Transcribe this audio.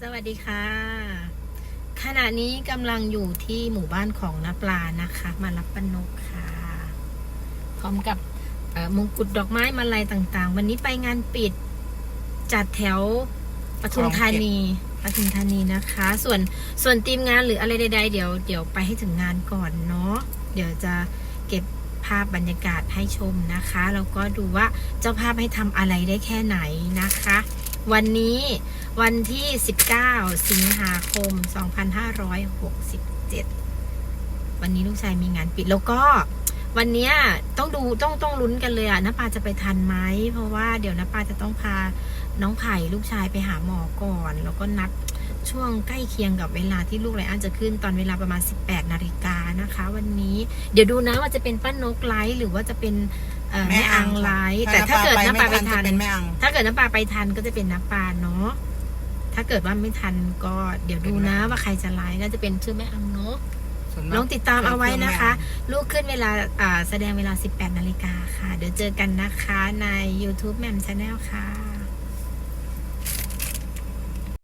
สวัสดีค่ะ ขณะนี้กำลังอยู่ที่หมู่บ้านของนาปลานะคะ มารับปนกค่ะ พร้อมกับเอ่อมงกุฎดอกไม้มาลัยต่างๆ วันนี้ไปงานปิดจัดแถวปทุมธานีปทุมธานีนะคะ ส่วนส่วนทีมงานหรืออะไรใด ๆ เดี๋ยวเดี๋ยวไปให้ถึงงานก่อนเนาะเดี๋ยวจะเก็บภาพบรรยากาศให้ชมนะคะแล้วก็ดูว่าเจ้าภาพให้ทำอะไรได้แค่ไหนนะคะ วันนี้ วันที่ 19 สิงหาคม 2567 วันนี้ลูกชายมีงานปิดแล้วก็วันเนี้ยต้องดูต้องต้องลุ้นกันเลยอะน้าปาจะไปทันไหมเพราะว่าเดี๋ยวน้าปาจะต้องพาน้องไผ่ลูกชายไปหาหมอก่อน แล้วก็นัดช่วงใกล้เคียงกับเวลาที่ลูกไรอันจะขึ้นตอนเวลาประมาณ 18 นาฬิกานะคะ วันนี้เดี๋ยวดูนะว่าจะเป็นป้านกไลฟ์หรือว่าจะเป็นเอ่อแม่อังไลฟ์แต่ถ้าเกิดน้าปาไปทันจะเป็นแม่อังถ้าเกิดน้ำปลาไปทันก็จะเป็นน้ำปลาเนาะ ถ้าเกิดว่าไม่ทันก็เดี๋ยวดูนะ ว่าใครจะไลฟ์ก็จะเป็นชื่อแม่อังเนาะส่วนมากลองติดตามเอาไว้นะคะ ลูกขึ้นเวลาอ่าแสดงเวลา 18 นาฬิกาค่ะ เดี๋ยวเจอกันนะคะใน YouTube แมมชาแนลค่ะ